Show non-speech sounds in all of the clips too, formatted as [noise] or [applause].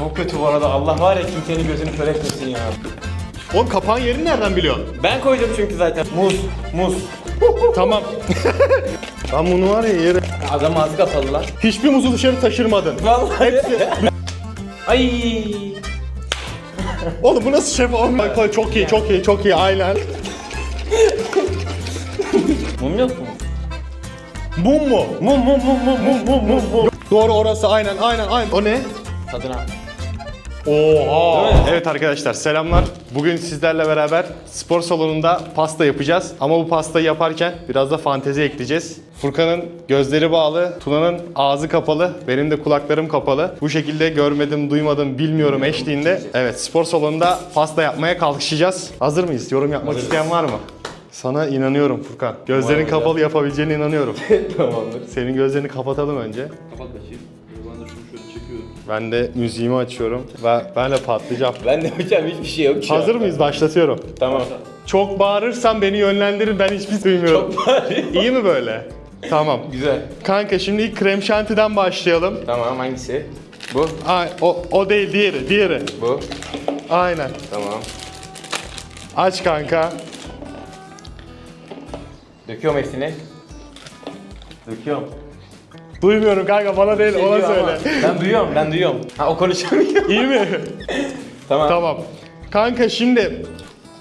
Çok kötü bu arada. Allah var ya kimsenin gözünü kör etmesin ya. Oğlum kapağın yerini nereden biliyorsun? Ben koydum çünkü zaten. Muz, muz. [laughs] tamam. [laughs] ben bunu var ya yere... Adam ağzı kapalı lan. Hiçbir muzu dışarı taşırmadın. Vallahi. [laughs] Ay. Oğlum bu nasıl şef olma? Çok iyi, çok iyi, çok iyi. Aynen. Mum yok mu? Mum mu? Mum mum mum mum mum mum mum. Doğru orası aynen aynen aynen. O ne? Tadına. Oha. Evet arkadaşlar selamlar. Bugün sizlerle beraber spor salonunda pasta yapacağız. Ama bu pastayı yaparken biraz da fantezi ekleyeceğiz. Furkan'ın gözleri bağlı, Tuna'nın ağzı kapalı, benim de kulaklarım kapalı. Bu şekilde görmedim, duymadım, bilmiyorum eşliğinde. Evet spor salonunda pasta yapmaya kalkışacağız. Hazır mıyız? Yorum yapmak isteyen var mı? Sana inanıyorum Furkan. Gözlerin kapalı yapabileceğine inanıyorum. [laughs] Tamamdır. Senin gözlerini kapatalım önce. Kapat bakayım. Ben de müziğimi açıyorum ve ben de patlayacağım. Ben de hocam hiçbir şey yok şu Hazır anda. mıyız? Başlatıyorum. Tamam. Çok bağırırsan beni yönlendirin ben hiçbir şey duymuyorum. Çok bari. İyi mi böyle? Tamam. Güzel. Kanka şimdi ilk krem şantiden başlayalım. Tamam hangisi? Bu. Ay, o, o değil diğeri, diğeri. Bu. Aynen. Tamam. Aç kanka. Döküyorum hepsini. Döküyorum. Duymuyorum kanka bana değil Şey ona diyor ama, söyle. Ben duyuyorum, ben duyuyorum. Ha o konuşamıyor. İyi mi? [laughs] tamam. tamam. Kanka şimdi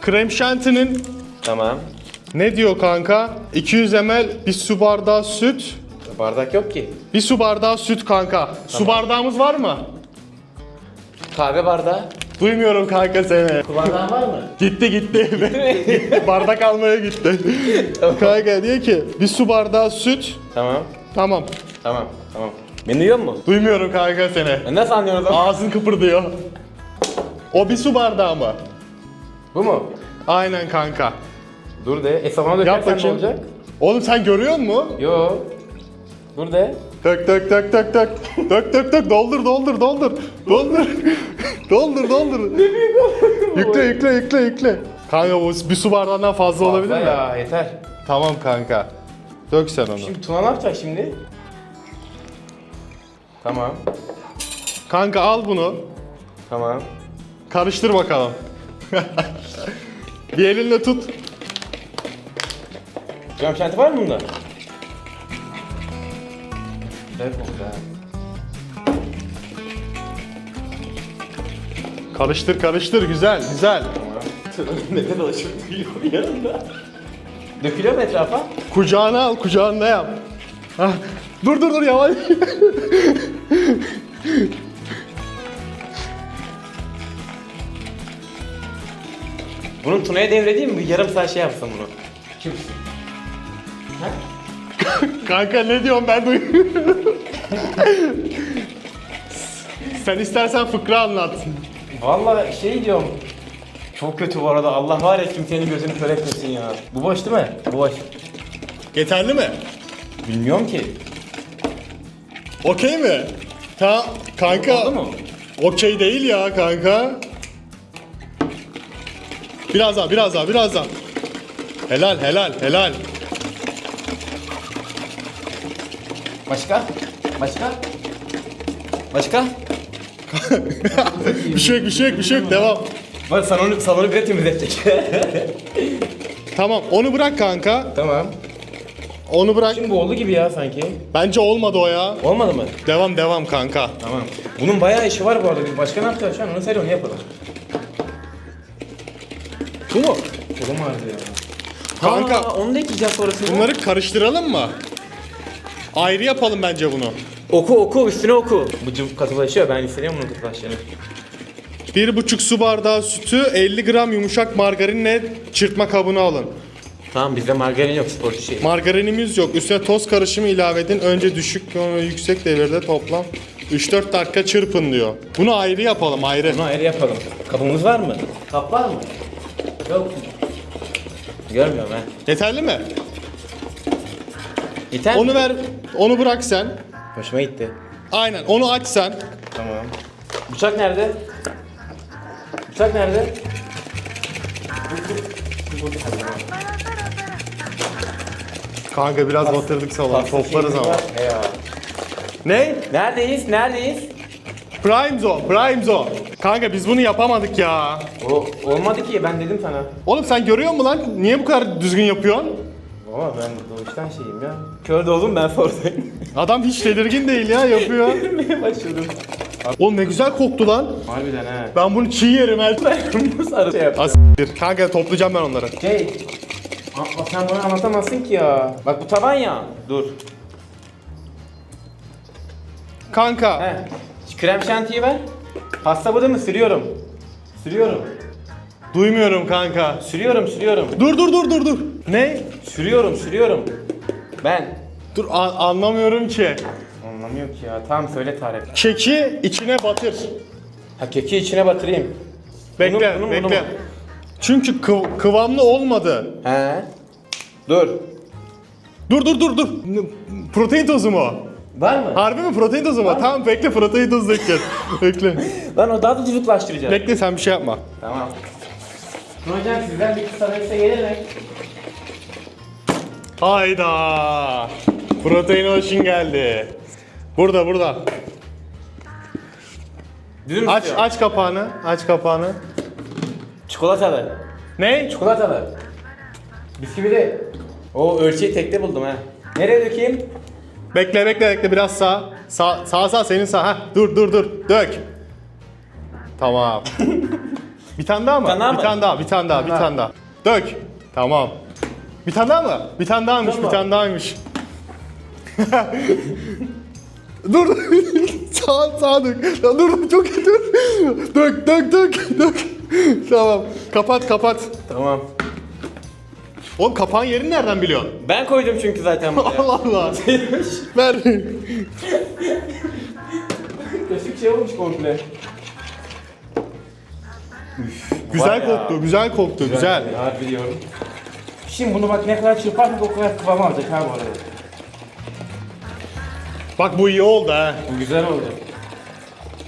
krem şantinin Tamam. ne diyor kanka? 200 ml bir su bardağı süt. Bardak yok ki. Bir su bardağı süt kanka. Su bardağımız var mı? Kahve bardağı. Duymuyorum kanka seni. Bardağın var mı? Gitti gitti. [laughs] Bardak almaya gitti. Kanka diyor ki bir su bardağı süt. Tamam. Tamam. Tamam. Tamam. Beni duyuyor musun? Duymuyorum kanka seni. E nasıl anlıyorsun o zaman? Ağzın kıpırdıyor. O bir su bardağı mı? Bu mu? Aynen kanka. Dur de. E Yap dökersen ne bakayım. olacak? Oğlum sen görüyor musun? Yo. Dur de. Dök dök dök dök dök. Dök dök dök doldur doldur doldur. Doldur. doldur doldur. Yükle yükle yükle yükle. Kanka bu bir su bardağından fazla olabilir Fazla mi? ya yeter. Tamam kanka. Dök sen onu. Şimdi Tuna ne yapacak şimdi? Tamam. Kanka al bunu. Tamam. Karıştır bakalım. bir elinle tut. Cam şanti var mı bunda? Güzel koktu ha. Karıştır karıştır güzel güzel. [laughs] Neden alışıp duyuyor yanında? Dökülüyor mu etrafa? Kucağına al kucağında yap. Hah. Dur dur dur yavaş. Bunun Tuna'ya devredeyim mi? Yarım saat şey yapsın bunu. Kimsin? Kanka ne diyorsun ben duymuyorum. Sen istersen fıkra anlat. Vallahi şey diyorum. Çok kötü bu arada. Allah var ya kimsenin gözünü kör etmesin ya. Bu boş değil mi? Bu boş. Yeterli mi? Bilmiyorum ki. Okey mi? Ta kanka. Oldu mu? Okey değil ya kanka. Biraz daha, biraz daha, biraz daha. Helal, helal, helal. Başka? Başka? Başka? [laughs] bir şey yok, bir şey yok, bir şey yok. Devam. Bak salonu, salonu bile temizletecek. [laughs] Tamam, onu bırak kanka. tamam. Onu bırak. Şimdi bu oldu gibi ya sanki. Bence olmadı o ya. Olmadı mı? Devam, devam kanka. Tamam. Bunun bayağı işi var bu arada. Biz başka ne yapacağız şu an? Onu söyle onu yapalım. Bu mu? Kolum ağrıdı ya. Kanka, Aa, onu da ekleyeceğiz sonrasında. bunları karıştıralım mı? Ayrı yapalım bence bunu. Oku oku üstüne oku. Bu cıvık katılaşıyor. Ben istemiyorum bunun katılaşacağını. Bir buçuk su bardağı sütü, 50 gram yumuşak margarinle çırpma kabına alın. Tamam bizde margarin yok sporcu şey. Margarinimiz yok. Üstüne toz karışımı ilave edin. Önce düşük sonra yüksek devirde toplam 3-4 dakika çırpın diyor. Bunu ayrı yapalım ayrı. Bunu ayrı yapalım. Kabımız var mı? Kap var mı? Yok? Görmüyorum ha. Yeterli mi? Yeter Onu mi? ver, onu bırak sen. Hoşuma gitti. Aynen, onu aç sen. Tamam. Bıçak nerede? Bıçak nerede? Kanka biraz batırdık salonu, toplarız ama. Ne? Neredeyiz? Neredeyiz? Prime zone, prime zone. Kanka biz bunu yapamadık ya. O olmadı ki ben dedim sana. Oğlum sen görüyor musun lan? Niye bu kadar düzgün yapıyorsun? Ama ben doğuştan şeyim ya. Kör de oldum ben Ford'ayım. Adam hiç tedirgin değil ya yapıyor. [laughs] Yürümeye başladım. Oğlum ne güzel koktu lan. Harbiden he. Ben bunu çiğ yerim. Bu sarı şey yap. Asiktir. Kanka toplayacağım ben onları. Şey. Aa, sen bunu anlatamazsın ki ya. Bak bu taban ya. Dur. Kanka. He. Krem şantiyi ver. Pasta bu değil mi? Sürüyorum. Sürüyorum. Duymuyorum kanka. Sürüyorum, sürüyorum. Dur dur dur dur dur. Ne? Sürüyorum, sürüyorum. Ben. Dur anlamıyorum ki. Anlamıyor ki ya. Tamam söyle tarif. Keki içine batır. Ha keki içine batırayım. Bekle Bunu- bunu- bekle. mu? Çünkü kıv- kıvamlı olmadı. He. Dur. Dur dur dur dur. N- Protein tozu mu? o? Var mı? Harbi mi protein tozu mu? Tamam bekle protein tozu dökeceğiz. [laughs] bekle. Lan o daha da cıvıklaştıracak. Bekle sen bir şey yapma. Tamam. Hocam sizden bir kısa neyse gelir mi? Hayda. Protein ocean geldi. Burada burada. Düzüm Aç istiyorum. aç kapağını. Aç kapağını. Çikolatalı. Ne? Çikolatalı. Bisküvili. O ölçeği tekte buldum ha. Nereye dökeyim? Bekle bekle bekle biraz sağ. Sağ sağ sağ senin sağ. Heh, dur dur dur. Dök. Tamam. [laughs] bir tane daha mı? tane daha bir mı? tane daha, bir tane daha, bir tane daha. Dök. Tamam. Bir tane daha mı? Bir tane dahaymış, bir tane dahaymış. [laughs] dur. [laughs] sağ sağ dök. Ya dur dur çok kötü. Dök dök dök dök. tamam. Kapat kapat. Tamam. Oğlum kapağın yerini nereden biliyorsun? Ben koydum çünkü zaten buraya. [laughs] Allah Allah. Ver. Kaşık şey olmuş komple. Güzel Var ya. koktu, güzel koktu, güzel. Harbi diyorum. Şimdi bunu bak ne kadar çırparsak o kadar kıvam alacak ha bu arada. Bak bu iyi oldu ha. Bu güzel oldu.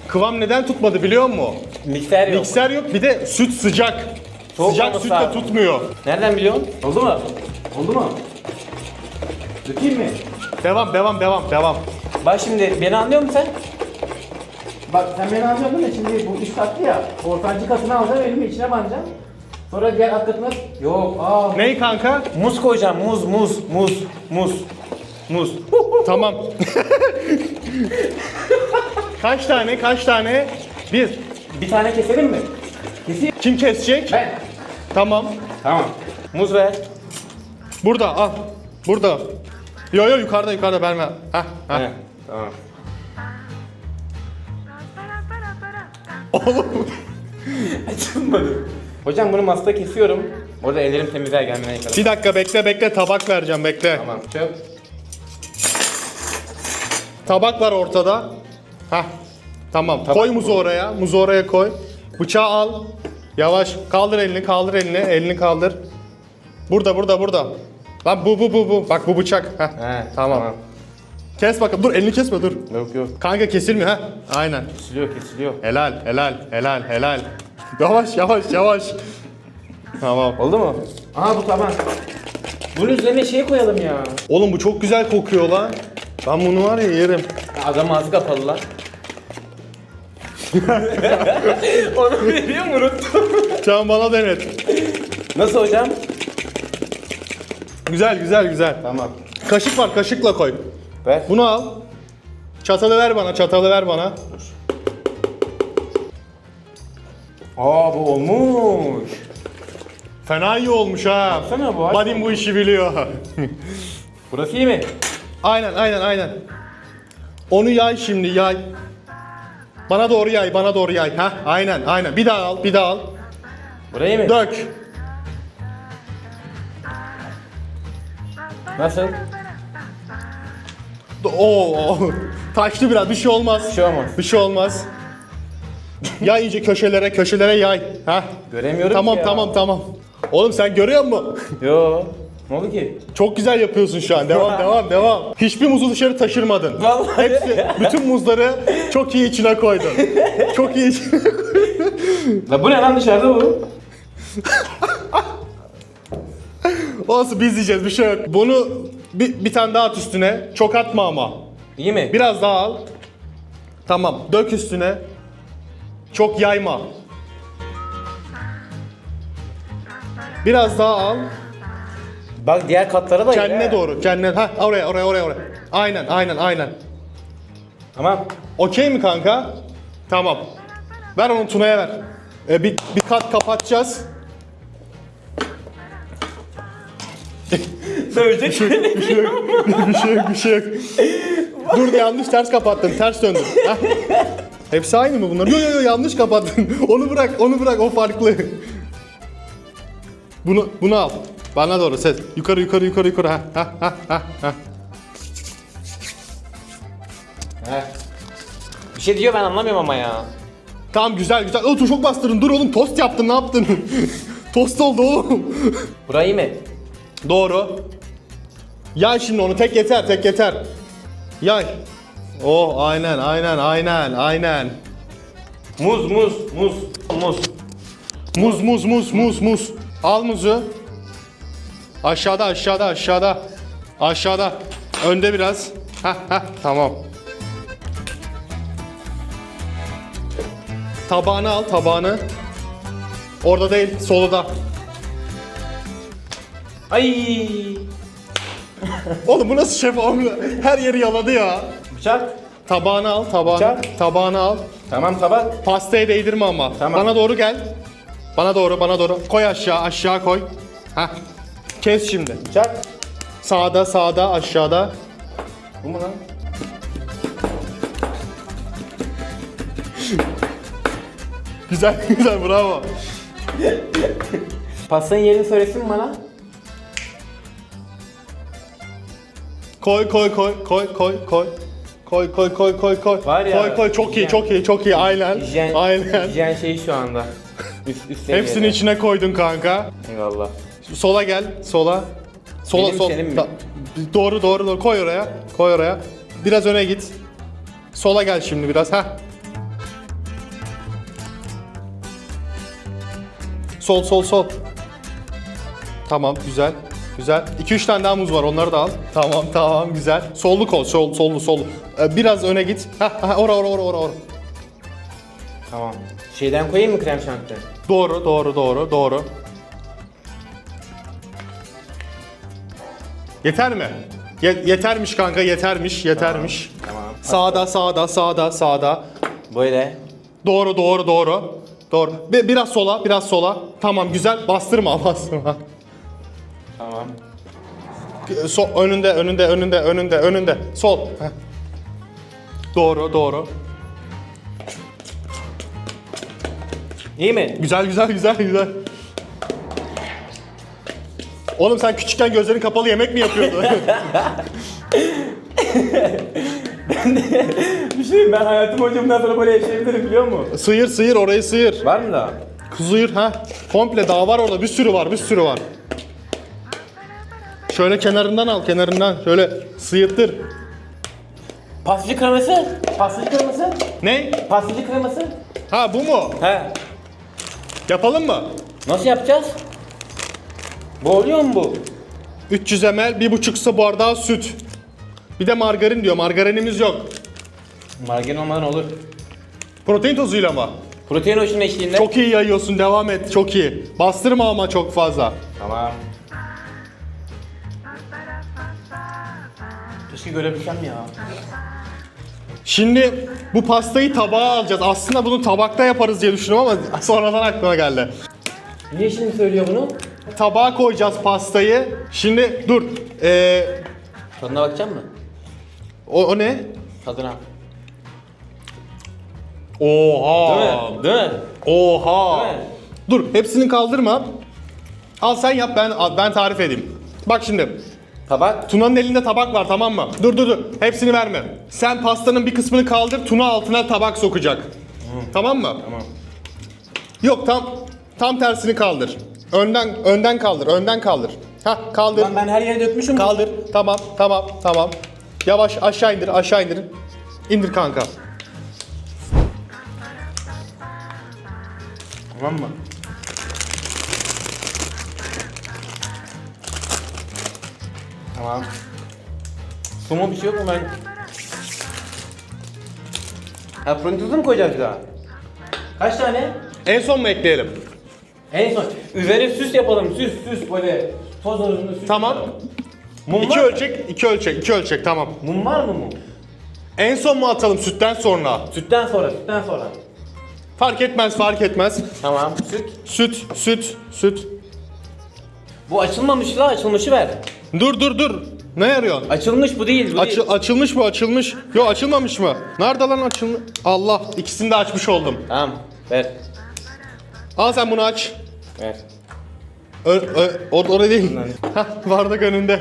Kıvam neden tutmadı biliyor musun? Mikser yok. Mikser yok bir de süt sıcak. Soğuk sıcak olması sütle lazım. tutmuyor. Nereden biliyorsun? Oldu mu? Oldu mu? Dökeyim mi? Devam devam devam devam. Bak şimdi beni anlıyor musun sen? Bak sen beni değil mi? Şimdi bu üst katlı ya. Ortancı katını alacağım elimi içine banacağım. Sonra diğer alt katına... Yok aa. Ney kanka? Muz koyacağım. Muz, muz, muz, muz. Muz. tamam. kaç tane kaç tane? Bir. Bir tane keselim mi? Keseyim. Kim kesecek? Ben. Tamam. Tamam. Muz ver. Burada al. Burada. Yo yo yukarıda yukarıda verme. Heh, heh. He, Tamam. Oğlum. Açılmadı. Hocam bunu masada kesiyorum. Orada ellerim temizler gelmeden kadar. Bir dakika bekle bekle tabak vereceğim bekle. Tamam. Çöp. Tabak var ortada. Heh. Tamam. koy muzu oraya. Muzu oraya koy. Bıçağı al. Yavaş. Kaldır elini, kaldır elini. Elini kaldır. Burada, burada, burada. Lan bu, bu, bu, bu. Bak bu bıçak. Heh. He, tamam. Kes bakalım. Dur elini kesme dur. Yok yok. Kanka kesilmiyor ha. Aynen. Kesiliyor kesiliyor. Helal, helal, helal, helal. [laughs] Yavaş, yavaş, yavaş. Tamam. Oldu mu? Aha bu tamam. Bunun üzerine şey koyalım ya. Oğlum bu çok güzel kokuyor lan. Ben bunu var ya yerim. Adam ağzı kapalı lan. [laughs] Onu veriyor mu unuttum. Sen bana denet. Nasıl hocam? Güzel, güzel, güzel. Tamam. Kaşık var, kaşıkla koy. Ver. Bunu al. Çatalı ver bana, çatalı ver bana. Aa bu olmuş. Fena iyi olmuş ha. Baksana bu. Badim bu işi biliyor. Burası iyi mi? Aynen, aynen, aynen. Onu yay şimdi, yay. Bana doğru yay, bana doğru yay. Ha, aynen, aynen. Bir daha al, bir daha al. Burayı mı? Dök. Nasıl? Oo, taştı biraz. Bir şey olmaz. Bir şey olmaz. Bir şey olmaz. yay iyice köşelere, köşelere yay. Ha. Göremiyorum Tamam, ki ya. tamam, tamam. Oğlum sen görüyor musun? Yo. Ne oldu ki? Çok güzel yapıyorsun şu an. Devam, [laughs] devam, devam. Hiçbir muzu dışarı taşırmadın. Vallahi. Hepsi, bütün muzları çok iyi içine koydun. Çok iyi içine La bu ne lan dışarıda bu? [laughs] Olsun biz yiyeceğiz bir şey yok. Bunu bir, bir tane daha at üstüne. Çok atma ama. İyi mi? Biraz daha al. Tamam. Dök üstüne. Çok yayma. Biraz daha al. Bak diğer katlara da Kendine doğru. Kendine. Ha oraya oraya oraya oraya. Aynen aynen aynen. Tamam. Okey mi kanka? Tamam. Ver onu Tuna'ya ver. Ee, bir, bir kat kapatacağız. [laughs] Söyleyecek bir şey yok, [laughs] bir şey yok, bir şey yok. Dur yanlış ters kapattın, ters döndün. Heh. Hepsi aynı mı bunlar? Yok yok yok yanlış kapattın. [laughs] Onu bırak, onu bırak, o farklı. Bunu, bunu al. Bana doğru ses. Yukarı, yukarı, yukarı, yukarı. Ha, ha, ha, ha, ha. Bir şey diyor ben anlamıyorum ama ya. Tamam güzel güzel. Oğlum çok bastırdın. Dur oğlum tost yaptın ne yaptın? [laughs] tost oldu oğlum. Burayı mı? Doğru. Yay şimdi onu tek yeter tek yeter. Yay. Oh aynen aynen aynen aynen. Muz muz muz muz. Muz muz muz muz muz. Al muzu. Aşağıda aşağıda aşağıda. Aşağıda. Önde biraz. Heh heh tamam. Tabağını al tabağını. Orada değil solda. Ay. Oğlum bu nasıl şef oğlum? Her yeri yaladı ya. Bıçak. Tabağını al tabağını. Bıçak. Tabağını al. Tamam tabak. Pastaya değdirme ama. Tamam. Bana doğru gel. Bana doğru, bana doğru. Koy aşağı, aşağı koy. Heh. Kes şimdi. Bıçak. Sağda, sağda, aşağıda. Bu mu lan? [laughs] Güzel, [laughs] güzel, bravo. Pastanın yerini söylesin mi bana? Koy, koy, koy, koy, koy, koy. Koy, koy, koy, koy, koy. Var ya, koy, koy, çok iyi, hijyen- çok iyi, çok iyi. Aynen. Hijyen, Aynen. hijyen şeyi şu anda. Üst, üst. [laughs] Hepsini içine koydun kanka. Eyvallah. Sola gel, sola. Sola, Benim, sol. senin mi? Ta- Doğru, doğru, doğru. Koy oraya. Koy oraya. Biraz öne git. Sola gel şimdi biraz. Heh. Sol, sol, sol. Tamam, güzel. Güzel. 2-3 tane daha muz var. Onları da al. Tamam, tamam, güzel. Sollu kol, sol, sollu, sollu. Ee, biraz öne git. Heh, heh, ora, ora, ora, ora, ora. Tamam. Şeyden koyayım mı krem şanti? Doğru, doğru, doğru, doğru. Yeter mi? Ye- yetermiş kanka, yetermiş, yetermiş. Tamam. Sağda, sağda, sağda, sağda. Böyle. Doğru, doğru, doğru. Doğru. Bi- biraz sola, biraz sola. Tamam, güzel. Bastırma, [laughs] bastırma. Tamam. So önünde, önünde, önünde, önünde, önünde. Sol. Heh. Doğru, doğru. İyi mi? Güzel, güzel, güzel, güzel. Oğlum sen küçükken gözlerin kapalı yemek mi yapıyordun? [laughs] Bir şey ben hayatım boyunca bundan sonra böyle yaşayabilirim biliyor musun? sıyır, sıyır, orayı sıyır. Var mı daha? Sıyır ha. Komple daha var orada. Bir sürü var, bir sürü var. Şöyle kenarından al, kenarından. Şöyle sıyırtır. Pastacı kreması. Pastacı kreması. Ne? Pastacı kreması. Ha bu mu? He. Yapalım mı? Nasıl yapacağız? Bu oluyor mu bu? 300 ml, bir buçuk su bardağı süt. Bir de margarin diyor. Margarinimiz yok. Margarin olmadan olur. Protein tozuyla mı? Protein hoşun eşliğinde. Çok iyi yayıyorsun. Devam et. Çok iyi. Bastırma ama çok fazla. Tamam. Keşke görebilsem ya. Şimdi bu pastayı tabağa alacağız. Aslında bunu tabakta yaparız diye düşündüm ama sonradan aklıma geldi. Niye şimdi söylüyor bunu? Tabağa koyacağız pastayı. Şimdi dur. Ee, Tadına bakacak mı? o, o ne? Tadına. Oha. Değil mi? Değil mi? Oha. Değil mi? Dur hepsini kaldırma. Al sen yap ben ben tarif edeyim. Bak şimdi. Tabak. Tuna'nın elinde tabak var tamam mı? Dur dur dur. Hepsini verme. Sen pastanın bir kısmını kaldır. Tuna altına tabak sokacak. Tamam mı? Tamam. Yok tam tam tersini kaldır. Önden önden kaldır. Önden kaldır. Ha kaldır. Lan ben her yere dökmüşüm. Kaldır. Tamam tamam tamam. Yavaş aşağı indir aşağı indir. İndir kanka. Tamam mı? Tamam. Mu bir şey yok mu ben? Ha tozu mu koyacağız bir daha? Kaç tane? En son mu ekleyelim? En son. Üzerine süs yapalım. Süs süs böyle. Toz oranını süs. Tamam. yapalım. Mum İki var mı? ölçek, iki ölçek, iki ölçek tamam. Mum var mı mum? En son mu atalım sütten sonra? Sütten sonra, sütten sonra. Fark etmez, fark etmez. Tamam. Süt. Süt, süt, süt. Bu açılmamış la açılmışı ver. Dur dur dur. Ne yarıyorsun? Açılmış bu değil bu Açı- değil. açılmış mı açılmış? Yok açılmamış mı? Nerede lan açılmış? Allah ikisini de açmış oldum. Tamam ver. Al sen bunu aç. Ver. Ö, ö, or, oraya değil. [laughs] Hah bardak önünde.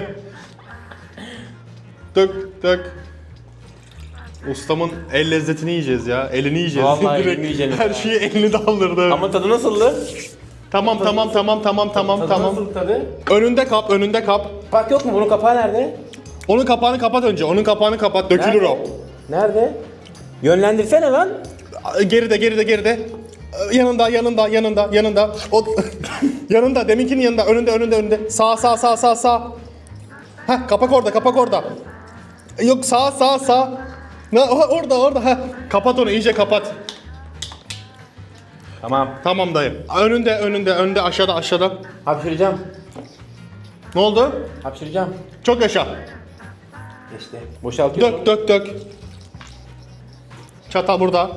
Dök dök. Ustamın el lezzetini yiyeceğiz ya. Elini yiyeceğiz. Vallahi [laughs] elini yiyeceğiz Her ya. şeyi elini daldırdı. Ama tadı nasıldı? Tamam tamam tamam tamam tamam Tadı tamam. nasıl tadı? Önünde kap, önünde kap. Bak yok mu? Bunun kapağı nerede? Onun kapağını kapat önce. Onun kapağını kapat. Dökülür Nerede? o. Nerede? Yönlendirsene lan. Geride geride geride. Yanında yanında yanında yanında. O [laughs] yanında deminkinin yanında önünde önünde önünde. Sağ sağ sağ sağ sağ. Heh kapak orada kapak orada. Yok sağ sağ sağ. Ne o- orada orada ha. Kapat onu iyice kapat. Tamam. Tamam dayı. Önünde önünde önünde aşağıda aşağıda. Hapşıracağım. Ne oldu? Hapşıracağım. Çok yaşa. İşte. Boşaltıyorum. Dök dök dök. Çatal burada.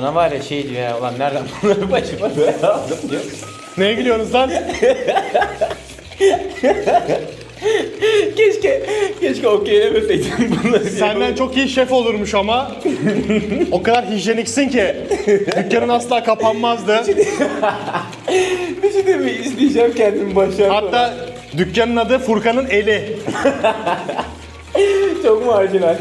Sana var ya şey diyor ya ulan nereden bunları başıma böyle aldım diyor. Neye gülüyorsunuz lan? keşke, keşke okeylemeseydim bunları. Senden çok iyi şef olurmuş ama o kadar hijyeniksin ki dükkanın asla kapanmazdı. [laughs] Bir şey mi izleyeceğim kendimi başarılı. Hatta dükkanın adı Furkan'ın eli. [laughs] Çok marjinal.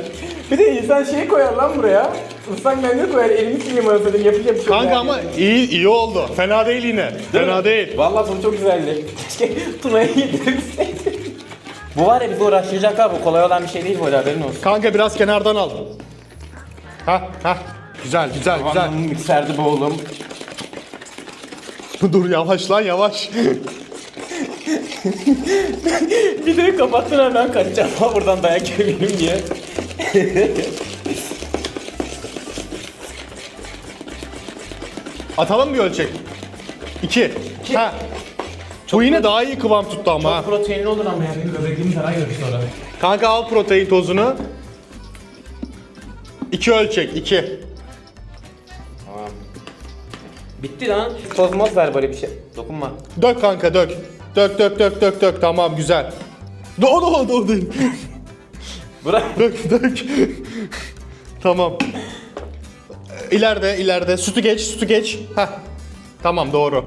Bir de insan şey koyar lan buraya. Islak mendil koyar elimi sileyim arasında yapacak bir şey Kanka yok ama yani. iyi iyi oldu. Fena değil yine. Fena değil. Vallahi bu çok güzeldi. Keşke [laughs] Tuna'ya yedirseydim. bu var ya bizi uğraştıracak ha bu kolay olan bir şey değil bu arada haberin olsun. Kanka biraz kenardan al. Ha ha. Güzel güzel güzel. Güzel. Mikserde boğulum. [laughs] Dur yavaş lan yavaş. [laughs] Bir de kapattın hemen kaçacağım buradan dayak yiyebilirim diye. Atalım bir ölçek. İki. Ha. Bu yine daha iyi kıvam tuttu ama ha. Proteinli olur ama yani göbeğimi zarar görür sonra. Kanka al protein tozunu. İki ölçek, iki. Bitti lan. Toz moz ver böyle bir şey. Dokunma. Dök kanka dök. Dök dök dök dök dök tamam güzel. Do do do do. Bırak. dök dök. tamam. İleride ileride sütü geç sütü geç. Heh. Tamam doğru.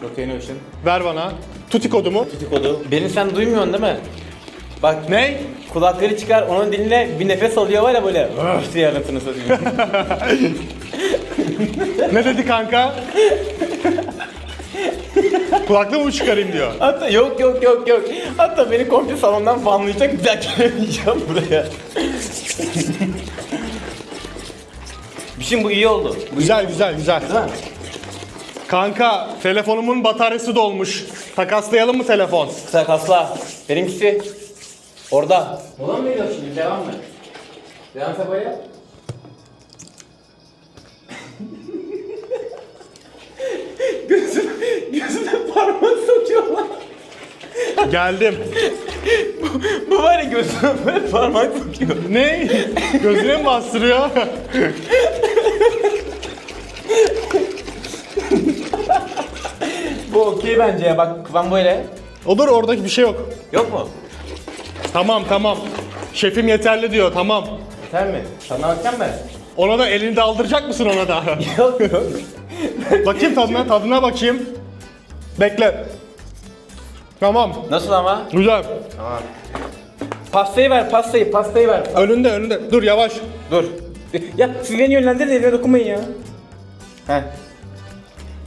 Protein Ocean. Ver bana. Tuti kodumu. kodu. Beni sen duymuyorsun değil mi? Bak Ne? kulakları çıkar onun diline bir nefes alıyor var ya böyle öf diye anasını. [laughs] [laughs] Ne dedi kanka? Kulaklığı mı çıkarayım diyor. Hatta yok yok yok yok. Hatta beni komple salondan banlayacak bir gelemeyeceğim [laughs] buraya. Şimdi bu iyi oldu. Bu Güzel güzel güzel. Mi? Kanka telefonumun bataryası dolmuş. Takaslayalım mı telefon? Takasla. Benimkisi orada. Mola mı veriyor şimdi? Devam mı? Devam sabaya. [laughs] Gözüm, gözüne parmak sokuyorlar. Geldim. Bu var ya gözüne böyle parmak sokuyor. Ne? Gözüne mi bastırıyor? [laughs] okey bence ya bak kıvam böyle. Olur oradaki bir şey yok. Yok mu? Tamam tamam. Şefim yeterli diyor tamam. Yeter mi? Sana bakacağım ben. Ona da elini de aldıracak mısın ona da? [laughs] Yok yok. bakayım tadına tadına bakayım. Bekle. Tamam. Nasıl ama? Güzel. Pastayı ver pastayı pastayı ver. Önünde önünde. Dur yavaş. Dur. [laughs] Ya siz beni yönlendirin elime dokunmayın ya. Heh.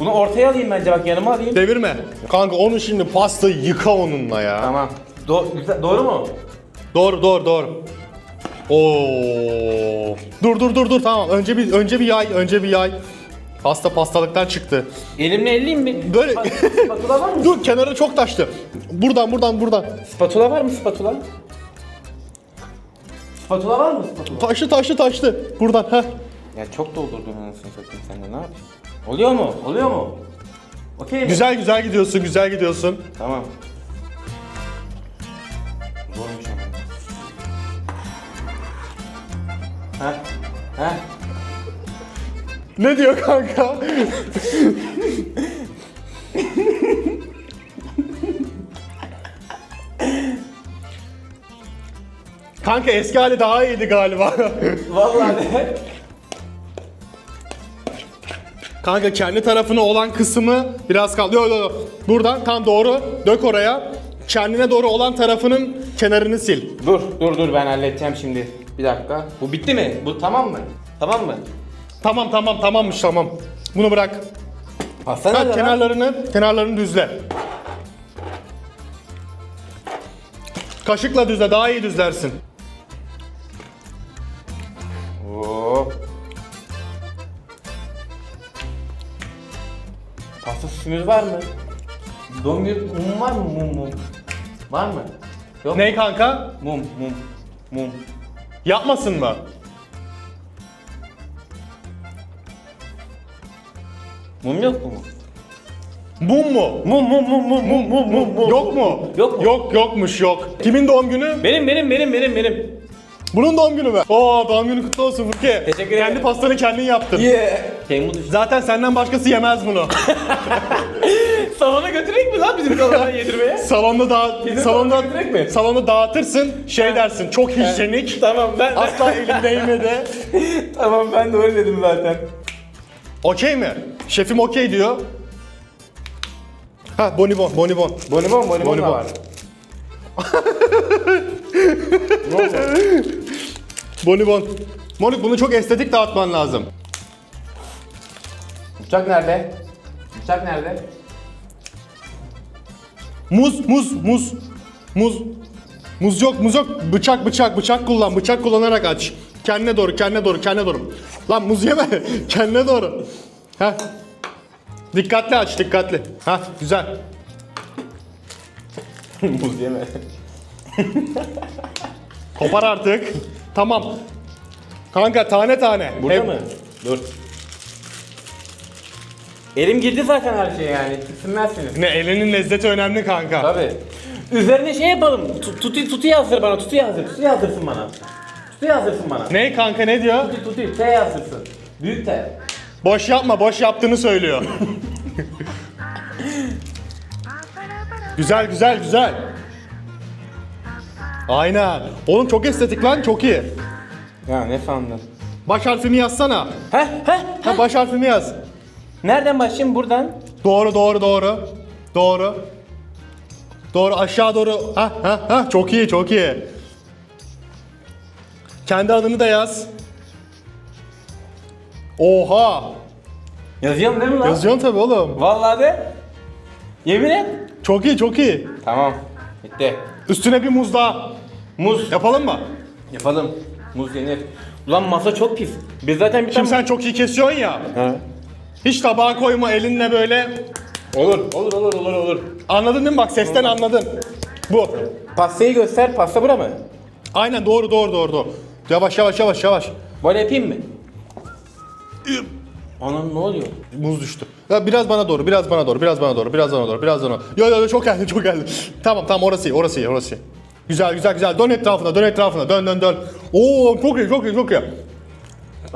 Bunu ortaya alayım bence bak yanıma alayım. Devirme. Kanka onu şimdi pastayı yıka onunla ya. Tamam. Do güzel, doğru mu? Doğru doğru doğru. Oo. Dur dur dur dur tamam. Önce bir önce bir yay, önce bir yay. Pasta pastalıktan çıktı. Elimle elleyeyim mi? Böyle- Spa- Spatula var mı? Dur kenarı çok taştı. Buradan buradan buradan. Spatula var mı spatula? Spatula var mı spatula? Taşlı taşlı taşlı. Buradan ha. Ya çok doldurdun anasını satayım sen de ne yapıyorsun? Oluyor mu? Oluyor mu? Okey mi? Güzel güzel gidiyorsun, güzel gidiyorsun. Tamam. Zormuş ama. Ha? Ha? Ne diyor kanka? kanka eski hali daha iyiydi galiba. Vallahi de. Kanka kendi tarafına olan kısmı biraz kaldı. Yok yok yok. Buradan tam doğru dök oraya. Kendine doğru olan tarafının kenarını sil. Dur, dur, dur ben halledeceğim şimdi. Bir dakika. Bu bitti mi? Bu tamam mı? Tamam mı? Tamam tamam tamammış tamam. Bunu bırak. Nerede lan? kenarlarını kenarlarını düzle. Kaşıkla düzle daha iyi düzlersin. Süsümüz var mı? Doğum günü mum var mı? Mum mum. Var mı? Yok. Ney kanka? Mum mum. Mum. Yapmasın mı? Mum yok mu? Mum mu? Mum mum mum mum mum mum mum. Yok mu? Yok mu? Yok yokmuş yok. Kimin doğum günü? Benim benim benim benim benim. Bunun doğum günü mü? Oo doğum günü kutlu olsun Furki. Teşekkür ederim. Kendi pastanı kendin yaptın. Yeah. Temmuz işte. Zaten senden başkası yemez bunu. [laughs] Salona götürek mi lan bizim salona yedirmeye? salonda da Bizim salonda salona götürek mi? salonda dağıtırsın. Şey dersin. Çok hijyenik. tamam ben Asla elim değmedi. [laughs] tamam ben de öyle dedim zaten. Okey mi? Şefim okey diyor. Ha bonibon, bonibon. Bonibon bonibon Bonibon. da var. Bonibon. Monik bunu çok estetik dağıtman lazım. Bıçak nerede? Bıçak nerede? Muz, muz, muz. Muz. Muz yok, muz yok. Bıçak, bıçak, bıçak kullan. Bıçak kullanarak aç. Kendine doğru, kendine doğru, kendine doğru. Lan muz yeme. [laughs] kendine doğru. Ha. Dikkatli aç, dikkatli. Ha, güzel. Muz yeme. [laughs] Kopar artık. tamam. Kanka tane tane. Burada Hep- mı? Dur. Elim girdi zaten her şeye yani. Tiksinmezsiniz. Ne elinin lezzeti önemli kanka. Tabii. Üzerine şey yapalım. Tut, tutu, tutu yazdır bana. Tutu yazdır. Tutu yazdırsın bana. Tutu yazdırsın bana. Ne kanka ne diyor? Tutu tutu. T yazdırsın. Büyük T. Boş yapma, boş yaptığını söylüyor. [laughs] güzel, güzel, güzel. Aynen. Oğlum çok estetik lan, çok iyi. Ya ne sandın? Baş harfimi yazsana. Heh heh. Ha baş harfimi yaz. Nereden başlayayım? Buradan. Doğru, doğru, doğru. Doğru. Doğru, aşağı doğru. Ha, ha, ha. Çok iyi, çok iyi. Kendi adını da yaz. Oha. Yazıyorum değil mi lan? Yazıyorsun tabii oğlum. Vallahi de. Yemin et. Çok iyi, çok iyi. Tamam. Bitti. Üstüne bir muz daha. Muz. Yapalım mı? Yapalım. Muz yenir. Ulan masa çok pis. Biz zaten bir Şimdi tane... sen çok iyi kesiyorsun ya. Ha. Hiç tabağa koyma elinle böyle. Olur. Olur olur olur olur. Anladın değil mi? Bak sesten anladın. Bu. Pastayı göster. Pasta bura mı? Aynen doğru doğru doğru doğru. Yavaş yavaş yavaş yavaş. Böyle yapayım mı? Anam ne oluyor? Muz düştü. Ya biraz bana doğru, biraz bana doğru, biraz bana doğru, biraz bana doğru, biraz bana doğru. Yo yo yo çok geldi, çok geldi. Tamam tamam orası iyi, orası iyi, orası iyi. Güzel güzel güzel. Dön etrafına, dön etrafına. Dön dön dön. Oo çok iyi, çok iyi, çok iyi.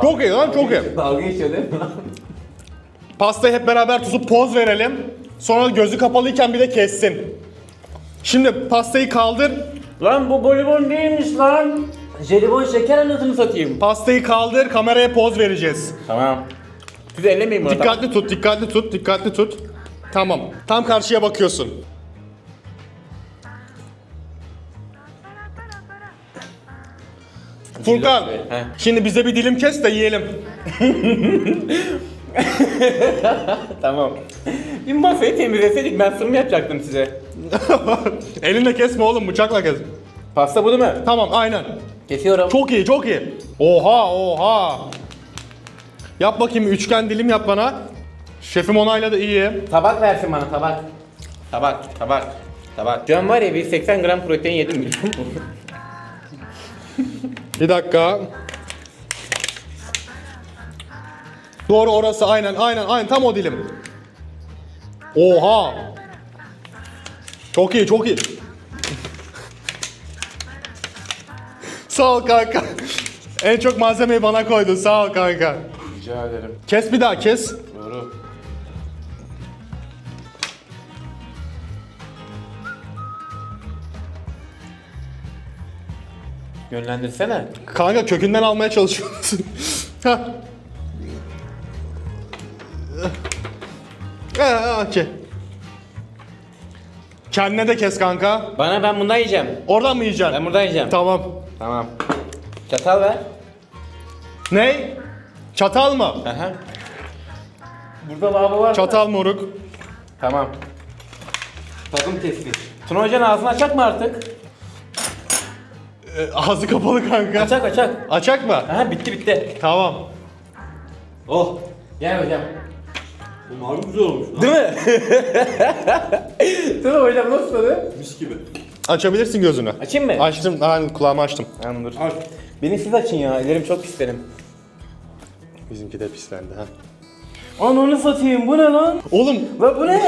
Çok iyi lan, çok iyi. Dalga geçiyor değil mi lan? Pastayı hep beraber tutup poz verelim. Sonra gözü kapalıyken bir de kessin. Şimdi pastayı kaldır. Lan bu bolibon değilmiş lan. Jelibon şeker anasını satayım. Pastayı kaldır, kameraya poz vereceğiz. Tamam. Siz ellemeyin bunu. Dikkatli tut, dikkatli tut, dikkatli tut. Tamam. Tam karşıya bakıyorsun. Furkan, şimdi bize bir dilim kes de yiyelim. [laughs] Tamam. Bir masayı temizleseydik ben sunum yapacaktım size. [laughs] Elinle kesme oğlum, bıçakla kes. Pasta bu değil mi? Tamam, aynen. Kesiyorum. Çok iyi, çok iyi. Oha, oha. Yap bakayım, üçgen dilim yap bana. Şefim onayladı, iyi. Tabak versin bana tabak. Tabak, tabak, tabak. Şu an var ya bir 80 gram protein yedim biliyor musun? [laughs] Bir dakika. Doğru orası aynen aynen aynen tam o dilim. Oha. Çok iyi çok iyi. [laughs] Sağ ol kanka. En çok malzemeyi bana koydun. Sağ ol kanka. Rica ederim. Kes bir daha kes. Doğru. Yönlendirsene. Kanka kökünden almaya çalışıyorsun. Heh. Ee, okey. Kendine de kes kanka. Bana ben bundan yiyeceğim. Oradan mı yiyeceksin? Ben buradan yiyeceğim. Tamam. Tamam. Çatal ver. Ne? Çatal mı? Aha. Burada lavabo var. Çatal moruk. Tamam. Tadım testi. Tuna Hoca'nın ağzını açak mı artık? Ee, ağzı kapalı kanka. Açak açak. Açak mı? Aha bitti bitti. Tamam. Oh! Gel hocam. Bu harbi güzel olmuş lan. Değil mi? [laughs] Tuna hocam nasıl tadı? Mis gibi. Açabilirsin gözünü. Açayım mı? Açtım. Ben kulağımı açtım. Dur. Aç. Beni siz açın ya. Ellerim çok pis benim. Bizimki de pislendi ha. Ananı satayım bu ne lan? Oğlum, Lan bu ne?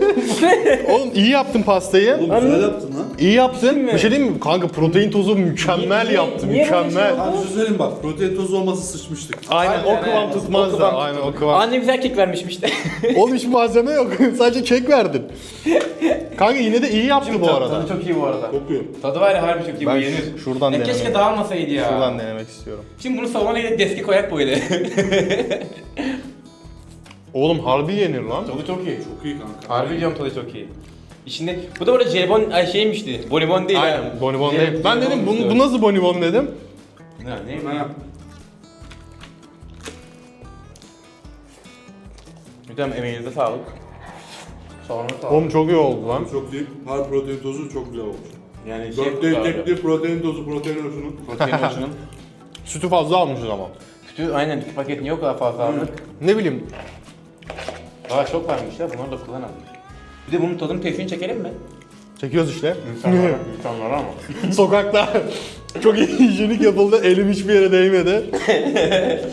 bu [laughs] ne? oğlum iyi yaptın pastayı. Oğlum güzel yaptın lan. İyi yaptın. mi? Bir şey diyeyim mi? Kanka protein tozu mükemmel Niye- yaptı. niye böyle mükemmel. şey Abi bir şey söyleyeyim bak. Protein tozu olmasa sıçmıştık. Aynen Aynen, o kıvam aynen. tutmaz da. kıvam Aynen o kıvam. Annem güzel kek vermişmiş işte. [laughs] Oğlum hiç malzeme yok. [laughs] Sadece kek verdin. Kanka yine de iyi yaptı bu arada. Tadı çok iyi bu arada. Kokuyor. Tadı var ya harbi çok iyi Ben bu yenir. ş- şuradan ya denemek- keşke dağılmasaydı ya. Şuradan denemek istiyorum. Şimdi bunu savana gidip deske koyak böyle. Oğlum harbi yenir lan. tadı çok iyi. Çok iyi kanka. Harbi diyorum tadı çok iyi. İçinde bu da burada jelibon ay şeymişti. Bonibon değil ha. Aynen bonibon değil. Ben dedim bu, bu nasıl bonibon dedim. Ne ne? Yap? Hocam emeğinize sağlık. Sonra sağlık. Oğlum çok iyi oldu lan. Çok iyi. Her protein tozu çok güzel olmuş. Yani şey Dörtte kurtardı. tekli protein tozu, protein oluşunu. Protein oluşunun. [laughs] Sütü fazla almışız ama. Sütü aynen iki paket niye o kadar fazla aldık? Ne bileyim. Daha çok varmış ya bunları da kullanalım. Bir de bunun tadını testini çekelim mi? Çekiyoruz işte. İnsanlara, [laughs] insanlara ama. Sokakta çok iyi hijyenik yapıldı. Elim hiçbir yere değmedi. [laughs]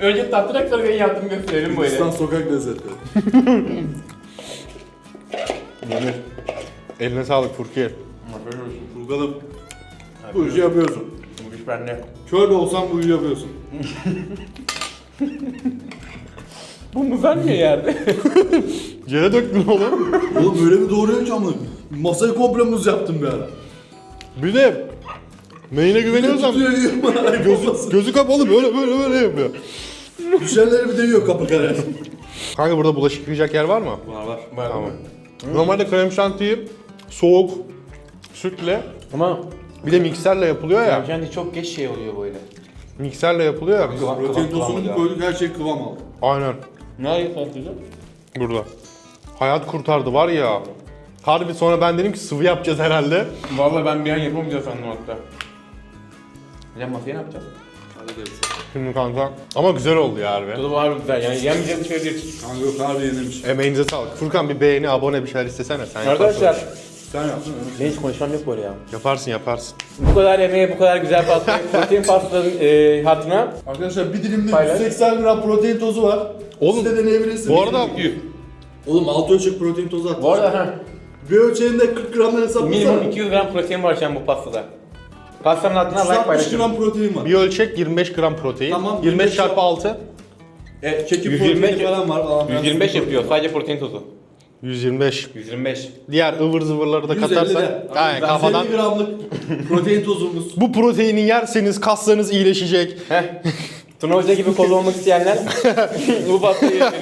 Önce tattırak sonra ben yaptım gösterelim böyle. İstan sokak lezzetleri. Yenir. [laughs] Eline sağlık Furkiye. Furkan'ım bu işi yapıyorsun. Bu iş bende. Kör de olsan bu işi yapıyorsun. Bu muzanmıyor yerde. [laughs] Yere döktün oğlum. Oğlum böyle mi doğruyor ki ama? Masayı komple muz yaptım bir ara. Bir de neyine güveniyorsam Tutuyor yiyor bana ayıp olmasın. gözü kapalı böyle böyle böyle yapıyor. Düşenleri bir de yiyor kapı kare. Kanka burada bulaşık yıkayacak yer var mı? Var var. Tamam. Normalde krem şantiyi soğuk sütle Ama bir de mikserle yapılıyor ya. Yamşan çok geç şey oluyor böyle. Mikserle yapılıyor ya. Kıvam- Protein kıvam- tozunu kıvam- koyduk her şey kıvam aldı. Aynen. Nerede satıyorsun? Burada. Hayat kurtardı var ya. Harbi sonra ben dedim ki sıvı yapacağız herhalde. Vallahi ben bir an yapamayacağım sandım hatta. Hocam masaya ne yapacağız? Şimdi kanka. Ama güzel oldu ya harbi. Tadı var güzel yani yemeyeceğiz şöyle bir. Kanka yok harbi yenilmiş. Emeğinize sağlık. Furkan bir beğeni, abone bir şeyler istesene. Sen Arkadaşlar yaparsın. Sen yaptın ben hiç konuşmam yok böyle ya. Yaparsın yaparsın. Bu kadar yemeğe bu kadar güzel pasta, [laughs] protein pastanın e, hatırına Arkadaşlar bir dilimde Paylaş. 180 gram protein tozu var. Oğlum, Siz de deneyebilirsiniz. Bu arada Oğlum 6 ölçek protein tozu attı. bu arada ha, Bir ölçeğinde 40 gramdan hesaplasana. minimum 200 gram protein var şu an bu pastada. Pastanın altına like 160 paylaşın. gram protein var. bir ölçek 25 gram protein. Tamam, 25 25 çarpı 6. E, kekik 125 proteini falan var. Aa, ben 125 süt yapıyor sadece protein tozu. 125. 125. Diğer ıvır zıvırları da 150 katarsan. de. Aynen kafadan. 150 gramlık protein tozumuz. Bu proteini yerseniz kaslarınız iyileşecek. Heh. [laughs] Tuna Hoca gibi kolu olmak isteyenler [laughs] bu pastayı yesin.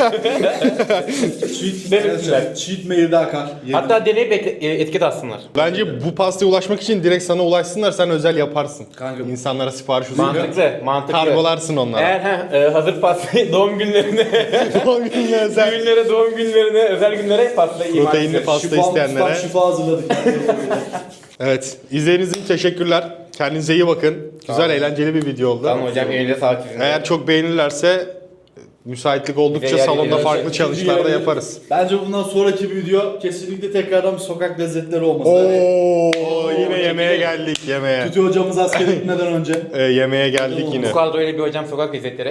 Cheat, mail'de akar. Yedim. Hatta deneyip ek- e, etiket atsınlar. Bence bu pastaya ulaşmak için direkt sana ulaşsınlar sen özel yaparsın. Kanka. İnsanlara sipariş usulü. Mantıklı, mantıklı. Kargolarsın onlara. Eğer heh, e, hazır pastayı [laughs] doğum günlerine, [laughs] Doğum gününe özel. günlere, doğum günlerine, özel günlere pastayı imal Proteinli pasta Şifa, isteyenlere. Şifa hazırladık. Evet. İzlediğiniz için teşekkürler. Kendinize iyi bakın. Güzel, eğlenceli bir video oldu. Tamam hocam elinize sağlık sizin. Eğer çok beğenirlerse müsaitlik oldukça Bize yer salonda veriyor. farklı challenge'lar da yaparız. Bence bundan sonraki video kesinlikle tekrardan bir sokak lezzetleri olması. Oo, yine [laughs] yemeğe geldik yemeğe. Tütü hocamız askere gitmeden önce. Ee, yemeğe geldik yine. Bu kadroyla bir hocam sokak lezzetleri.